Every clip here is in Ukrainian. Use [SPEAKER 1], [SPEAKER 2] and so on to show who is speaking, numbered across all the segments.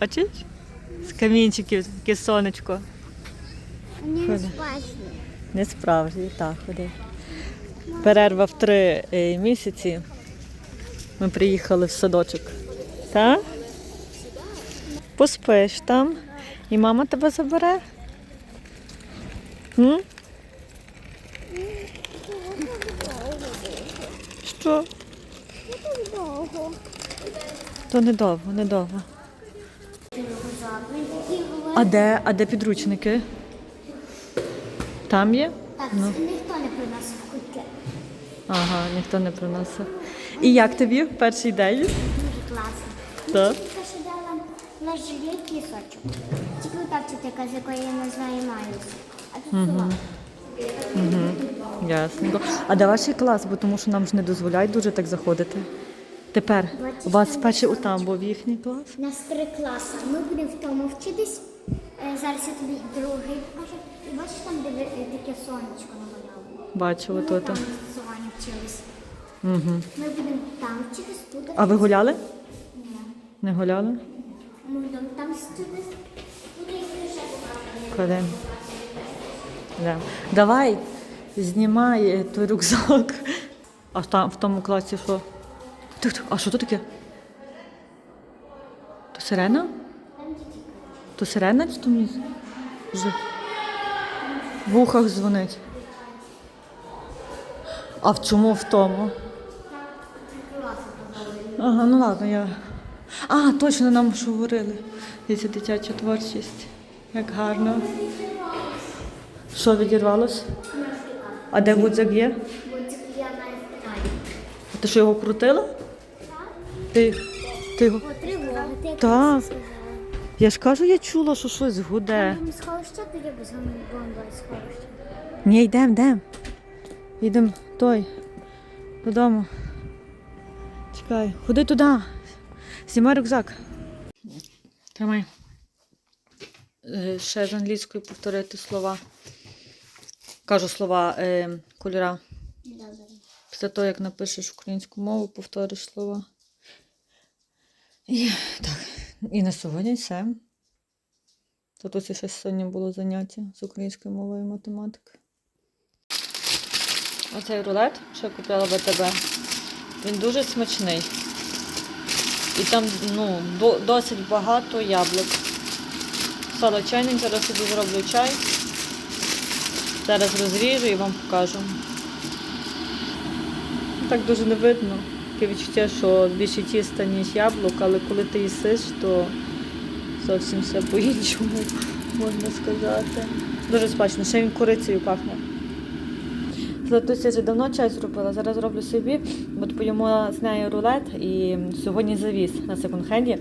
[SPEAKER 1] Бачиш? З камінчиків таке сонечко.
[SPEAKER 2] Вони не спасні.
[SPEAKER 1] Не справжній, так, ходи. Перерва в три е, місяці. Ми приїхали в садочок. Так? Поспиш там. І мама тебе забере. М? Що?
[SPEAKER 2] Довго.
[SPEAKER 1] То недовго, недовго. А де, а де підручники? Там є?
[SPEAKER 2] Так,
[SPEAKER 1] Ну.
[SPEAKER 2] ніхто не приносив кульки.
[SPEAKER 1] Ага, ніхто не приносив. І як тобі перший день?
[SPEAKER 2] Дуже класно.
[SPEAKER 1] Так.
[SPEAKER 2] Тільки що дала на жилі кісочок. Тільки так вчителька, з якої я не знаю маюся. А тут сама.
[SPEAKER 1] Ясно. А де ваш клас, бо тому що нам ж не дозволяють дуже так заходити. Тепер у вас перший у був їхній клас?
[SPEAKER 2] У нас три класи. Ми будемо в тому вчитись. Е, Зараз я тобі другий покажу. І бачиш там, де таке сонечко.
[SPEAKER 1] Бачу,
[SPEAKER 2] Ми
[SPEAKER 1] ото.
[SPEAKER 2] там з вчились.
[SPEAKER 1] Угу.
[SPEAKER 2] Ми будемо там вчитись, тут.
[SPEAKER 1] А ви гуляли?
[SPEAKER 2] Ні.
[SPEAKER 1] Не гуляли?
[SPEAKER 2] Ми будемо там вчитись. Тут я ще.
[SPEAKER 1] Куди? Да. Давай, знімай е, той рюкзак. А там в тому класі що? А що то таке? То сирена? То сирена чи то мені? Вже в ухах дзвонить. А в чому в тому? Ага, ну ладно, я. А, точно нам ж говорили. Це дитяча творчість. Як гарно. Що відірвалось? А де гудзик є?
[SPEAKER 2] Це я навіть знаю.
[SPEAKER 1] А ти що його крутила? Ти, ти його.
[SPEAKER 2] Тривога,
[SPEAKER 1] Так. Я ж кажу, я чула, що щось гуде.
[SPEAKER 2] Ми сховище, тоді без бомба сховище.
[SPEAKER 1] Ні, йдемо, йдемо. Йдемо той. Додому. Чекай, ходи туди. Знімай рюкзак. Тримай. Е, Ще з англійською повторити слова. Кажу слова е, кольора. Після того, як напишеш українську мову, повториш слова. І, так, і на сьогодні все. Тут ось ще сьогодні було заняття з української мови і математики. Оцей рулет, що я купила в АТБ, він дуже смачний. І там ну, досить багато яблук. Стала чайник, зараз собі зроблю чай. Зараз розріжу і вам покажу. Так дуже не видно. Таке відчуття, що більше тіста, ніж яблук, але коли ти їсиш, то зовсім все по-іншому, можна сказати. Дуже смачно, ще він курицею пахне. Златуся вже давно чай зробила, зараз роблю собі, бо поїмо з нею рулет і сьогодні завіз на секонд-хенді.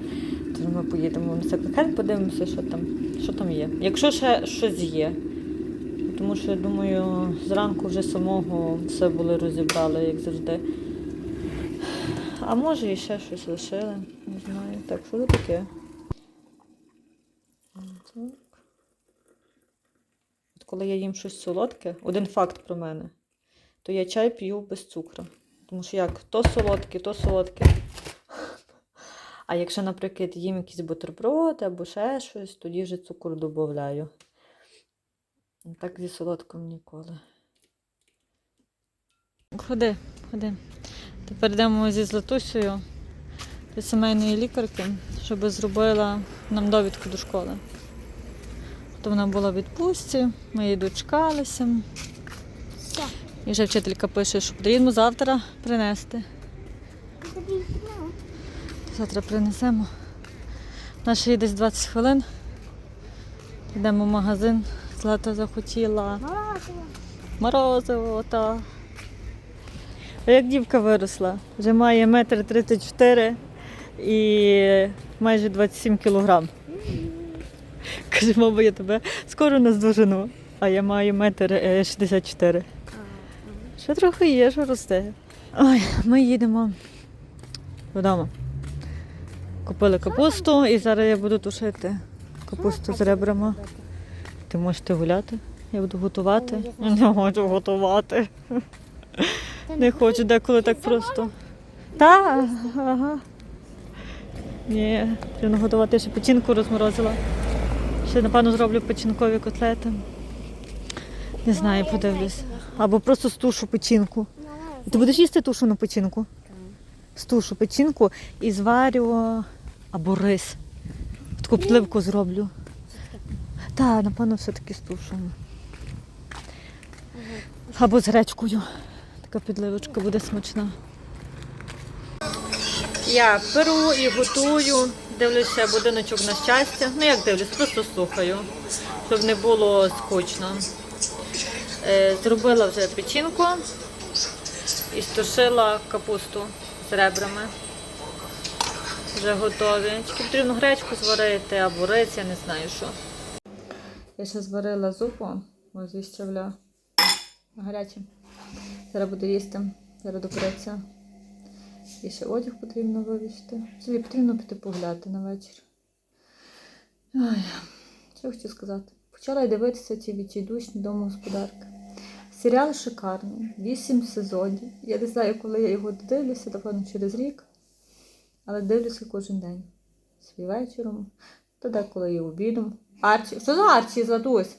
[SPEAKER 1] Тож ми поїдемо на секонд-хенд, подивимося, що там, що там є. Якщо ще щось є. Тому що я думаю, зранку вже самого все були розібрали, як завжди. А може і ще щось лишили, не знаю. Так, що це таке? Так. От коли я їм щось солодке, один факт про мене, то я чай п'ю без цукру. Тому що як то солодке, то солодке. А якщо, наприклад, їм якісь бутерброди або ще щось, тоді вже цукор додаю. Так зі солодким ніколи. Ходи, ходи. Тепер йдемо зі Златусею до сімейної лікарки, щоб зробила нам довідку до школи. То вона була в відпустці, ми її дочекалися. І вже вчителька пише, що потрібно завтра принести. Завтра принесемо. Наша є десь 20 хвилин. Йдемо в магазин. Злата захотіла
[SPEAKER 2] морозиво.
[SPEAKER 1] морозиво, та. А як дівка виросла? Вже має метр 34 і майже 27 кілограм. Каже, мама, я тебе скоро наздожену, а я маю метр е, 64. Ще трохи є, що росте. Ой, ми їдемо додому. Купили капусту і зараз я буду тушити капусту з ребрами. Ти можете гуляти? Я буду готувати. Не хочу готувати. Не хочу деколи так просто. Так, ага. Ні, потрібно готувати ще печінку розморозила. Ще, напевно, зроблю печінкові котлети. Не знаю, подивлюсь. Або просто стушу печінку. Ти будеш їсти тушену печінку? Стушу печінку і зварю або рис. Таку підливку зроблю. Так, напевно, все-таки стушену. Або з гречкою. Така підливочка буде смачна. Я беру і готую, дивлюся будиночок на щастя. Ну як дивлюсь, просто слухаю, щоб не було скучно. Е, Зробила вже печінку і стушила капусту з ребрами. Вже готові. Тільки потрібно гречку зварити або рис, я не знаю що. Я ще зварила зупу, ось зі щавля. Зараз буду їсти, зараз докориться. І ще одяг потрібно вивішти. Собі потрібно піти погуляти на вечір. Ой, що хочу сказати? Почала я дивитися ці відчайдушні домогосподарки. Серіал шикарний, вісім сезонів. Я не знаю, коли я його дивлюся, напевно, через рік. Але дивлюся кожен день. Свій вечором, то деколи і обідом. Арчі. Що за Арчі, Златусь?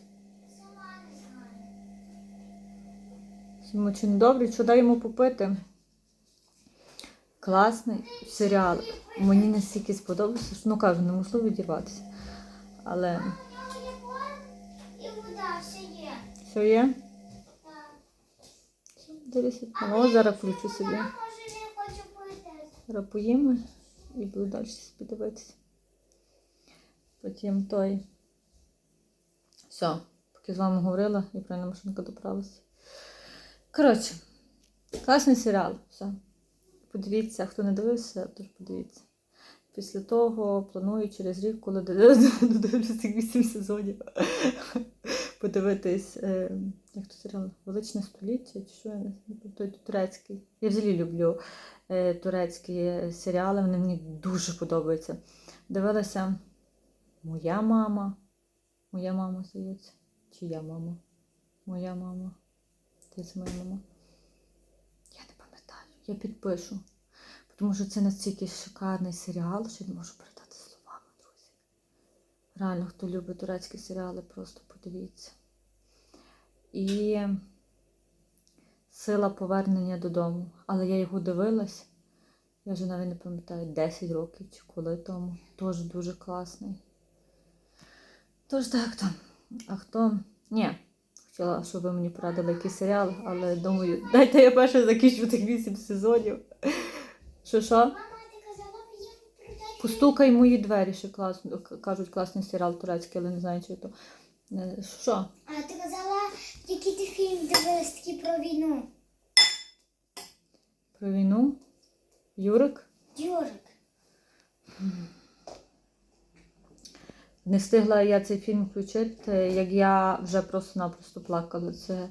[SPEAKER 1] Йому чи не добре, що дай йому попити. Класний серіал. Мені настільки сподобався, що ну кажу, неможливо відірватися. Але все є?
[SPEAKER 2] Так.
[SPEAKER 1] О, зараз включу собі.
[SPEAKER 2] Не
[SPEAKER 1] поїмо і буду далі собі дивитися. Потім той. Все, поки з вами говорила, і правильно машинка доправилася. Коротше, класний серіал. Все. Подивіться, хто не дивився, тож подивіться. Після того планую через рік, коли додивлюся цих 8 сезонів, подивитись, е, як то серіал, Величне століття, чи що я не знаю, той турецький. Я взагалі люблю е, турецькі серіали, вони мені дуже подобаються. Дивилася Моя мама. Моя мама, здається. Чи я мама? Моя мама. Це моя мама. Я не пам'ятаю. Я підпишу. Тому що це настільки шикарний серіал, що не можу передати словами, друзі. Реально, хто любить турецькі серіали, просто подивіться. І сила повернення додому. Але я його дивилась. Я вже навіть не пам'ятаю, 10 років чи коли тому. Теж дуже класний. Тож так там. А хто? Ні. Хотіла, щоб ви мені порадили якийсь серіал, але думаю, дайте я перше закінчу тих 8 сезонів. Що що? Постукай мої двері, ще класно, кажуть, класний серіал турецький, але не знаю, чи то. Е, Що?
[SPEAKER 2] А ти казала, який ти фільм дивилась такий про війну.
[SPEAKER 1] Про війну? Юрик?
[SPEAKER 2] Юрик.
[SPEAKER 1] Не встигла я цей фільм включити, як я вже просто-напросто плакала. Це.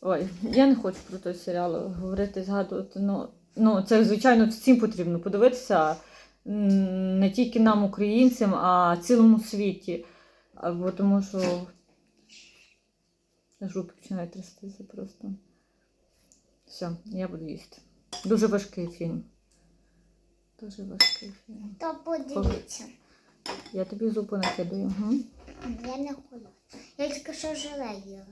[SPEAKER 1] Ой, я не хочу про той серіал говорити, згадувати. Ну, ну це, звичайно, всім потрібно подивитися. Не тільки нам, українцям, а цілому світі. Бо тому що руки починають трястися просто. Все, я буду їсти. Дуже важкий фільм. Дуже важкий фільм.
[SPEAKER 2] То подивіться.
[SPEAKER 1] Я тобі зупу накидаю. Угу.
[SPEAKER 2] Я не хочу. Я тільки що желе їла.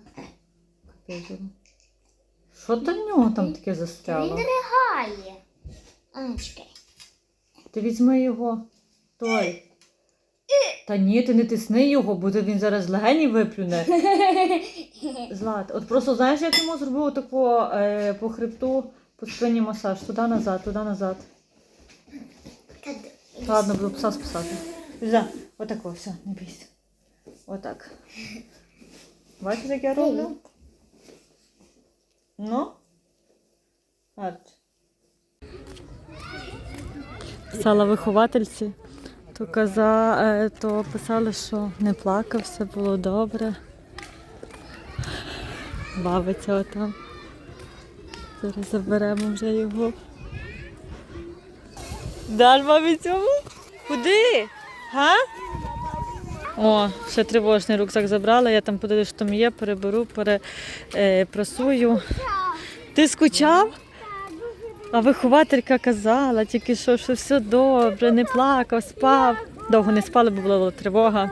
[SPEAKER 1] Що в нього там таке
[SPEAKER 2] Він
[SPEAKER 1] застряло?
[SPEAKER 2] ригає. А, чекай.
[SPEAKER 1] Ти візьми його. Той. Та ні, ти не тисни його, бо він зараз легені виплюне. Злат. От просто знаєш, як йому зробив таку е, по хребту, по спині масаж. Туди назад, туди назад. Ладно, буду пса спасати. За, отако, все, не бійся. Отак. Бачиш, як я роблю? Ну? Арч. Писала виховательці, то, каза, е, то писали, що не плакав, все було добре. Бавиться отам. Зараз заберемо вже його. Даш мамі цьому? Куди? Га? О, ще тривожний рюкзак забрала, я там подивлюсь, що там є, переберу, перепрасую. Ти скучав? А вихователька казала тільки що, що все добре, не плакав, спав. Довго не спали, бо була тривога.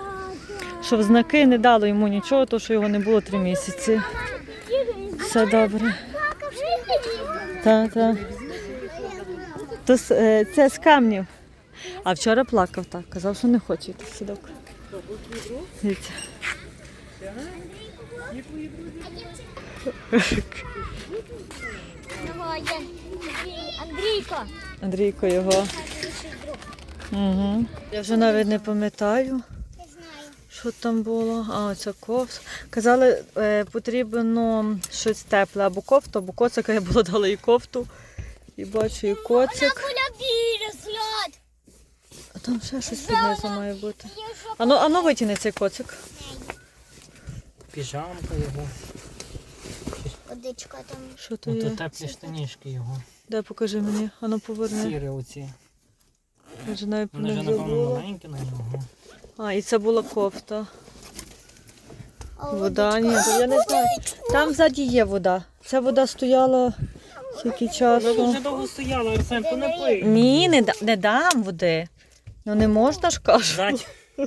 [SPEAKER 1] Що в знаки не дало йому нічого, то що його не було три місяці. Все добре. Так, так. То е, це з камнів. А вчора плакав так, казав, що не хоче йти в садок. Дивіться.
[SPEAKER 2] Андрійко.
[SPEAKER 1] Андрійко його. Угу. Я вже навіть не пам'ятаю, що там було. А, оця ковс. Казали, е, потрібно щось тепле, або кофту, або коцик, а я була дала і кофту. І бачу, і коцик.
[SPEAKER 2] Куля біля слід.
[SPEAKER 1] Там ще щось під низом має бути. Ану, ану витягни цей коцик.
[SPEAKER 3] Піжамка його.
[SPEAKER 2] Водичка там.
[SPEAKER 1] Що то
[SPEAKER 3] Ото
[SPEAKER 1] є?
[SPEAKER 3] теплі штанішки його.
[SPEAKER 1] Де покажи мені, ану поверни.
[SPEAKER 3] Сірі оці.
[SPEAKER 1] Я вже навіть
[SPEAKER 3] Вони
[SPEAKER 1] не
[SPEAKER 3] вже, напевно,
[SPEAKER 1] забула.
[SPEAKER 3] маленькі на нього.
[SPEAKER 1] А, і це була кофта.
[SPEAKER 2] А
[SPEAKER 1] Вода, ні, я не знаю. Там ззаді є вода. Ця вода стояла скільки
[SPEAKER 3] Ви
[SPEAKER 1] часу.
[SPEAKER 3] вже довго стояли, Арсенко, не пий.
[SPEAKER 1] Ні, не, да- не дам води. Ну не можна ж кажу.
[SPEAKER 3] Ззаді.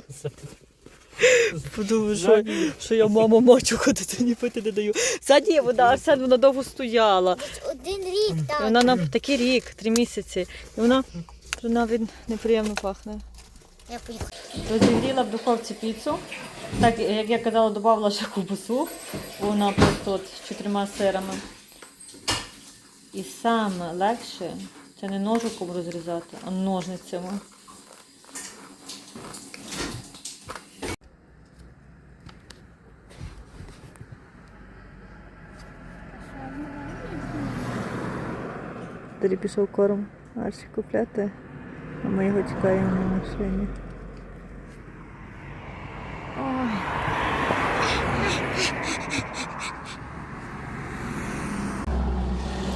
[SPEAKER 1] Подумаю, що, що я мама мачуха дитині пити не даю. Ззаді є вода, Арсен, вона довго стояла.
[SPEAKER 2] Один рік,
[SPEAKER 1] І
[SPEAKER 2] так.
[SPEAKER 1] вона нам такий рік, три місяці. І вона навіть неприємно пахне.
[SPEAKER 2] Я поїхала.
[SPEAKER 1] Розігріла в духовці піцу. Так, як я казала, додавала ще ковбасу, вона просто от з чотирма сирами. І саме легше це не ножиком розрізати, а ножницями. Тоді пішов корм Арсі купляти, а ми його чекаємо на машині. Ой.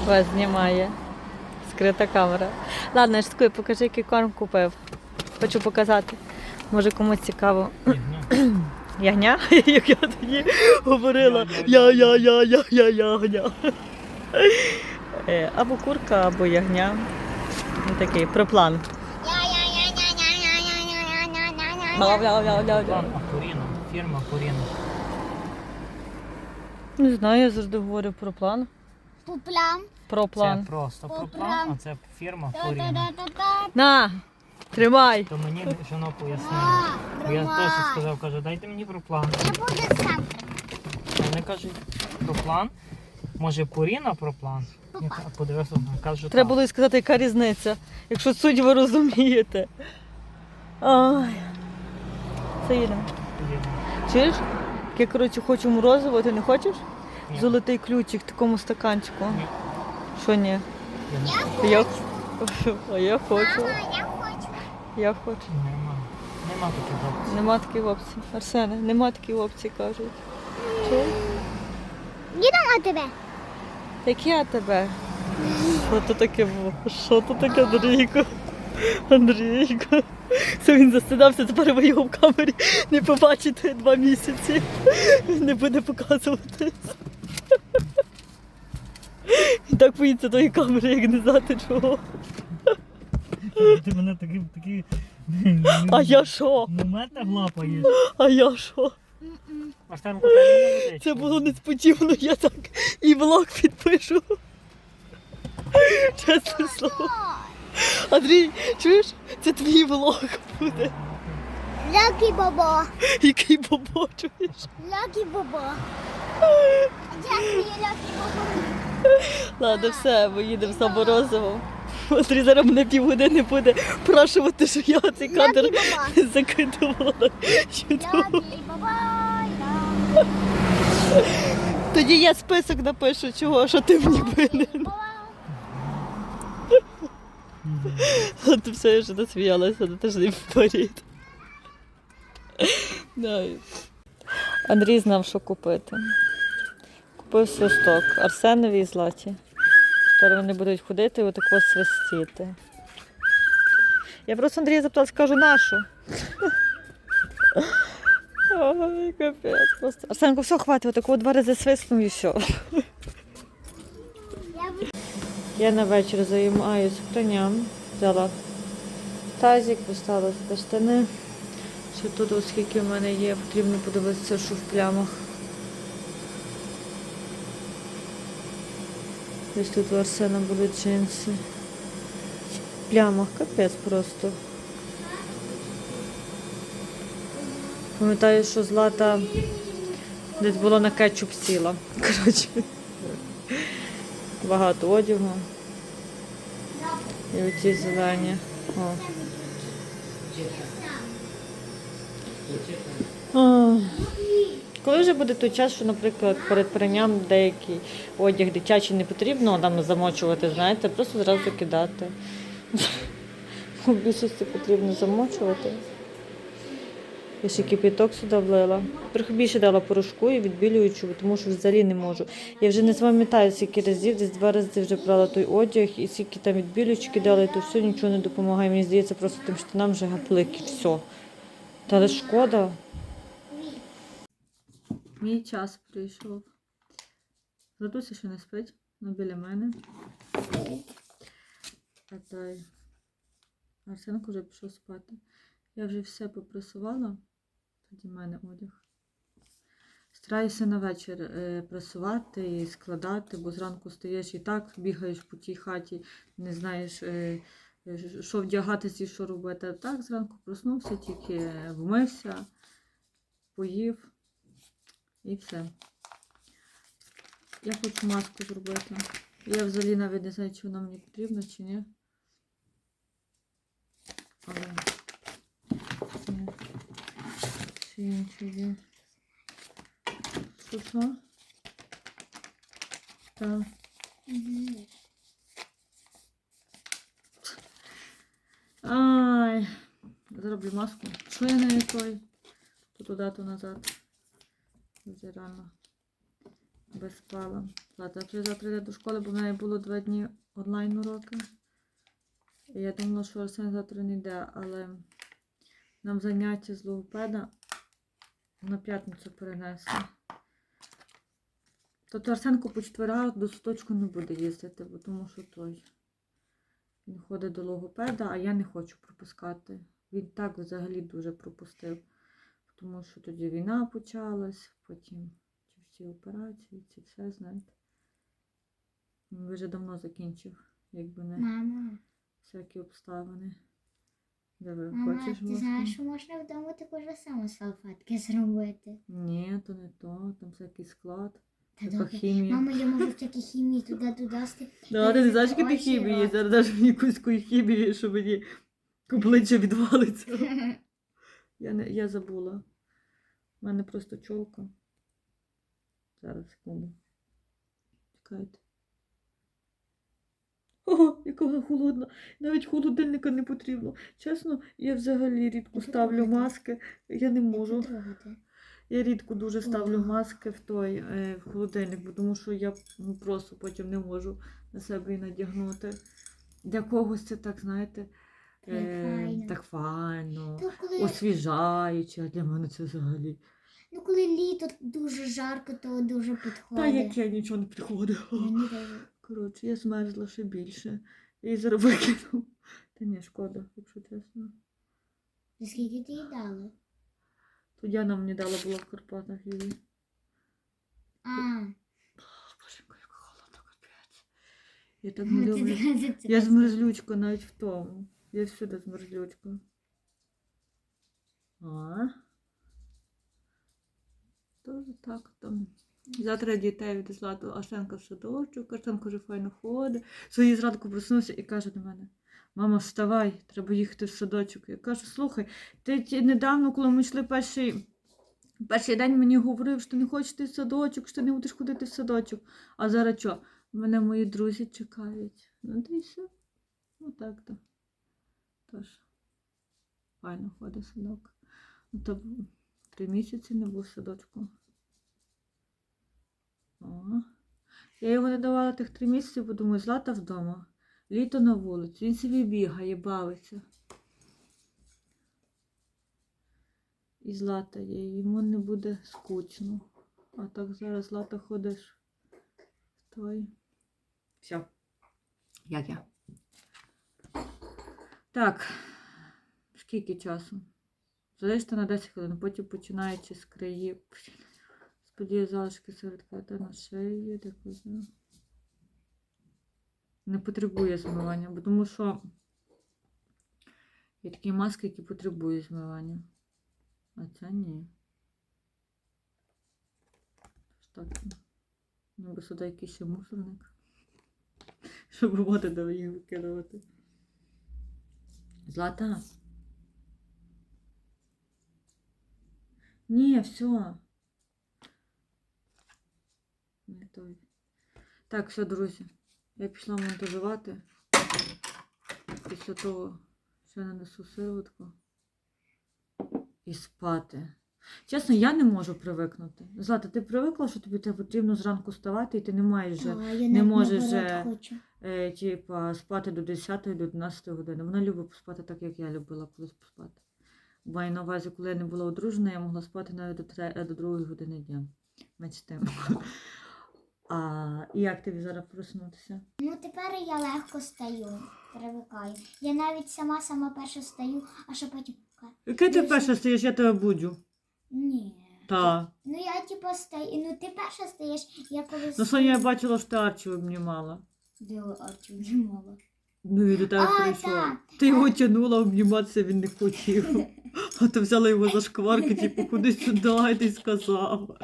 [SPEAKER 1] Вас знімає. Скрита камера. Ладно, я ж покажи, який корм купив. Хочу показати. Може комусь цікаво. Ягня? Як я тоді говорила. Я, Е, або курка, або ягня. Ну, такий
[SPEAKER 3] приплан. Куріна, фірма Куріна.
[SPEAKER 1] Не знаю, я завжди говорю про план.
[SPEAKER 2] Пуплам.
[SPEAKER 1] Про план.
[SPEAKER 3] Це
[SPEAKER 2] просто
[SPEAKER 3] про
[SPEAKER 2] план,
[SPEAKER 3] а це фірма
[SPEAKER 2] Куріна.
[SPEAKER 1] На! Тримай!
[SPEAKER 3] То мені жона пояснила. Я теж сказав, кажу, дайте мені про план.
[SPEAKER 2] Я буду сам.
[SPEAKER 3] Вони кажуть про план. Може Пуріна проплан? Подивився, кажу,
[SPEAKER 1] Треба було і сказати, яка різниця, якщо суть ви розумієте. Ай. Це їдемо. Чуєш? Я, коротше, хочу морозиво, ти не хочеш?
[SPEAKER 3] Ні.
[SPEAKER 1] Золотий ключик в такому стаканчику.
[SPEAKER 3] Ні.
[SPEAKER 1] Що ні?
[SPEAKER 3] Я
[SPEAKER 1] Я... А я хочу.
[SPEAKER 2] Мама, я хочу.
[SPEAKER 1] Я хочу.
[SPEAKER 3] Нема. Нема таких опцій.
[SPEAKER 1] Нема таких опцій. Арсене, нема таких опцій, кажуть. Чуєш?
[SPEAKER 2] Їдемо тебе.
[SPEAKER 1] Яке тебе? Що то таке було? Що то таке, Андрійко? Андрійко. Це він застидався, тепер ви його в камері не побачите два місяці. Він Не буде показуватись. І так боїться тої камери, як не знати чого.
[SPEAKER 3] Ти мене такий, такий
[SPEAKER 1] А я що?
[SPEAKER 3] момент лапаєш.
[SPEAKER 1] А я що?
[SPEAKER 3] Арсенко, дай.
[SPEAKER 1] Це було несподівано, я так і влог підпишу. Чесне слово. Андрій, чуєш? Це твій влог буде.
[SPEAKER 2] Лякі баба.
[SPEAKER 1] Який бобо, чуєш?
[SPEAKER 2] Лякі баба. Дякую, лякі баба.
[SPEAKER 1] Ладно, все, ми їдемо за Морозовим. Андрій зараз мене півгодини буде прошувати, що я цей кадр закидувала.
[SPEAKER 2] Лякі баба.
[SPEAKER 1] Тоді я список напишу, чого, що ти мені винен. От все, я вже насміялася на тиждень вперед. Андрій знав, що купити. Купив свисток Арсенові і Златі. Тепер вони будуть ходити і отако свистіти. Я просто Андрія запитала, скажу нашу. Ой, капець. Просто. Арсенко, все, хватить, отако два рази свиснув і все.
[SPEAKER 2] Я
[SPEAKER 1] на вечір займаюся пранням. Взяла тазик, поставила сюди штани. Що тут, оскільки в мене є, потрібно подивитися, що в плямах. Ось тут у Арсена були джинси. В плямах капець просто. Пам'ятаю, що злата десь було на кетчуп сіла. Коротше. Багато одягу. І оці зелені. О. А. Коли вже буде той час, що, наприклад, перед пранням деякий одяг дитячий не потрібно там замочувати, знаєте, просто зразу кидати. Більшості потрібно замочувати. Я ще кипяток сюди влила. Трохи більше дала порошку і відбілюючу, тому що взагалі не можу. Я вже не пам'ятаю, скільки разів, десь два рази вже брала той одяг, і скільки там відбілюючи кидала, і то все нічого не допомагає. Мені здається, просто тим штанам вже гаплик і все. Та але шкода. Мій час прийшов. Златуся ще не спить, ну біля мене. Арсенко вже пішов спати. Я вже все попресувала. Тоді в мене одяг. Стараюся на вечір е, пресувати і складати, бо зранку стаєш і так бігаєш по тій хаті, не знаєш, е, е, що вдягатися і що робити. А так зранку проснувся, тільки вмився, поїв і все. Я хочу маску зробити. Я взагалі навіть не знаю, чи вона мені потрібна, чи ні. Але ні. Що що? Так. Ай, зроблю маску. Що я той? То туди, то назад. Вже. Без спала. Ладно, вже завтра йде до школи, бо в неї було два дні онлайн уроки. І я думала, що Арсен завтра не йде, але нам заняття з логопеда на п'ятницю перенесли. Тобто Арсенко по четвергах до суточку не буде їздити, бо тому що той. Він ходить до логопеда, а я не хочу пропускати. Він так взагалі дуже пропустив. Тому що тоді війна почалась, потім ці всі операції, ці все, знаєте. Він вже давно закінчив, якби не
[SPEAKER 2] Мама,
[SPEAKER 1] всякі обставини. Диви,
[SPEAKER 2] мама,
[SPEAKER 1] хочеш
[SPEAKER 2] ти
[SPEAKER 1] маску?
[SPEAKER 2] знаєш, що можна вдома таку ж саму салфетки зробити.
[SPEAKER 1] Ні, то не то, там всякий склад,
[SPEAKER 2] Та
[SPEAKER 1] така
[SPEAKER 2] добре.
[SPEAKER 1] хімія.
[SPEAKER 2] Мама, я можу всякі хімії туди-туди сти.
[SPEAKER 1] Да, ти не знаєш, яка ти
[SPEAKER 2] Очі
[SPEAKER 1] хімії? Зараз навіть мені якусь хімії, що мені обличчя відвалиться. Я, не, я забула. У мене просто чолка. Зараз, секунду. Чекайте. О, яка вона холодна. Навіть холодильника не потрібно. Чесно, я взагалі рідко ставлю маски. Я не можу. Я рідко дуже ставлю маски в той е, в холодильник, бо тому що я ну, просто потім не можу на себе і надягнути. Для когось це так, знаєте,
[SPEAKER 2] Так
[SPEAKER 1] е, так файно,
[SPEAKER 2] То коли,
[SPEAKER 1] освіжаюче, а для мене це взагалі.
[SPEAKER 2] ну, коли літо дуже жарко, то дуже підходить.
[SPEAKER 1] Та
[SPEAKER 2] підходить.
[SPEAKER 1] яке нічого не.
[SPEAKER 2] Мені теж.
[SPEAKER 1] Коротше, я змерзла ще більше. Я її зараз викину. Та ні, шкода, якщо чесно.
[SPEAKER 2] За Скільки ти їй дали?
[SPEAKER 1] То Діана мені дала була в Карпатах її.
[SPEAKER 2] А,
[SPEAKER 1] Боженько, як холодно, капець. Я так не люблю. Я змерзлючка навіть в тому. Я всюди змерзлючка. А. Тож так там. Завтра дітей відвезла до Арсенка в садочок, Арсенко вже файно ходить. Свої зранку проснувся і каже до мене: Мама, вставай, треба їхати в садочок. Я кажу, слухай, ти недавно, коли ми йшли перший, перший день мені говорив, що не хочеш йти в садочок, що не будеш ходити в садочок. А зараз що? Мене мої друзі чекають. Ну, все. Ну так то. Тож, файно ходить садок. Ну, то три місяці не був садочку. О. Я його не давала тих три місяці, бо думаю, злата вдома. Літо на вулицю. Він собі бігає, бавиться. І злата є, йому не буде скучно. А так зараз злата ходиш в той. Все. Як я? Так. Скільки часу? Залиште на 10 хвилин, потім починаючи з країв. Сподію залишки серед та на шиї, де. Не потребує змивання, бо тому що є такі маски, які потребують змивання. А ця ні. Тож так. Ніби сюди якийсь ще мусорник. Щоб мати де їх викидувати. Злата. Ні, все. Той. Так, все, друзі. Я пішла монтажувати. Після того, що я нанесу сироватку. І спати. Чесно, я не можу привикнути. Злата, ти привикла, що тобі потрібно зранку вставати, і ти не маєш вже,
[SPEAKER 2] А,
[SPEAKER 1] не можеш
[SPEAKER 2] наоборот
[SPEAKER 1] же-
[SPEAKER 2] хочу.
[SPEAKER 1] е, спати до 10 до 11 години. Вона любить поспати так, як я любила колись поспати. Маю на увазі, коли я не була одружена, я могла спати навіть до, тре- е, до 2 години дня. Тим. А і як тобі зараз проснутися?
[SPEAKER 2] Ну тепер я легко стаю, привикаю. Я навіть сама сама перша стаю, а що потім.
[SPEAKER 1] Яке ти
[SPEAKER 2] Дуже.
[SPEAKER 1] перше стоїш, я тебе буджу.
[SPEAKER 2] Ні.
[SPEAKER 1] Та.
[SPEAKER 2] Ну я типу стаю. Ну ти перша стаєш, я коли
[SPEAKER 1] Ну, Соня, я бачила, що ти Арчі обнімала.
[SPEAKER 2] Де Арчі обнімала?
[SPEAKER 1] Ну, і до тебе
[SPEAKER 2] А,
[SPEAKER 1] прийшов.
[SPEAKER 2] так.
[SPEAKER 1] Ти його тягнула, обніматися він не хотів. А ти взяла його за шкварки, типу, куди сюди, і ти сказав.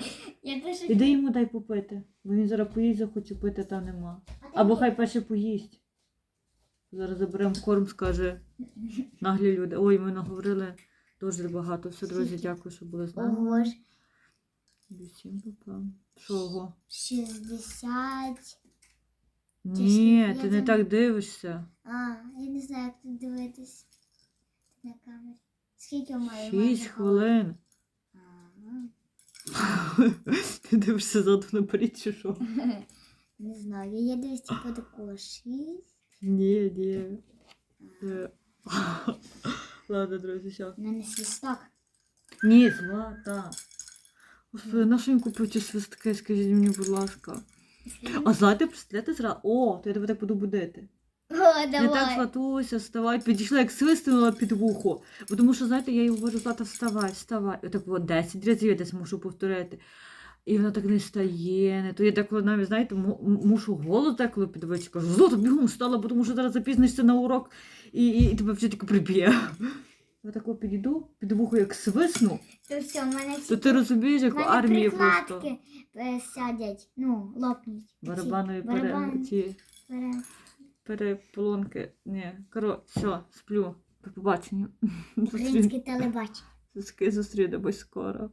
[SPEAKER 2] Я дуже...
[SPEAKER 1] Іди йому дай попити, бо він зараз поїсть, захоче пити, та нема. Або хай перше поїсть. Зараз заберемо корм, скаже наглі люди. Ой, ми наговорили дуже багато. Все, друзі, дякую, що були з нами.
[SPEAKER 2] Ого ж,
[SPEAKER 1] Всім попав. Що ого?
[SPEAKER 2] 60.
[SPEAKER 1] Ні, ти не так дивишся.
[SPEAKER 2] А, я не знаю, як тут дивитись на камері. Скільки має?
[SPEAKER 1] Шість хвилин. Ти дивишся заду наперед чи що?
[SPEAKER 2] Не знаю, я дивлюсь типу такого 6.
[SPEAKER 1] Ні, ні. Е. Ладно, друзі, все.
[SPEAKER 2] У мене свісток.
[SPEAKER 1] Ні, злата. Господи, на що він купив ці свистки, скажіть мені, будь ласка. А знаєте, представляєте зразу? О, то я тебе так буду будити.
[SPEAKER 2] О,
[SPEAKER 1] Не так
[SPEAKER 2] давай.
[SPEAKER 1] Златуся, вставай, підійшла, як свистнула під вухо. Бо Тому що, знаєте, я їй говорю, Злата, вставай, вставай. І так от 10 разів я десь мушу повторити. І вона так не стає, не то я так навіть, знаєте, мушу голос деколи підвищити. Кажу, Злата, бігом встала, бо тому що зараз запізнишся на урок і, і, і тебе вчителька приб'є. Я тако підійду, під вухо як свисну,
[SPEAKER 2] То все, в мене
[SPEAKER 1] то ти розумієш, як
[SPEAKER 2] в
[SPEAKER 1] в
[SPEAKER 2] мене
[SPEAKER 1] армії просто.
[SPEAKER 2] прикладки е, сядять, ну, лопнуть.
[SPEAKER 1] Барабанові пере...
[SPEAKER 2] барабани пере-
[SPEAKER 1] переполонки. Ні, коротше, все, сплю. До побачення.
[SPEAKER 2] Українське телебачення.
[SPEAKER 1] Зустрінемось скоро.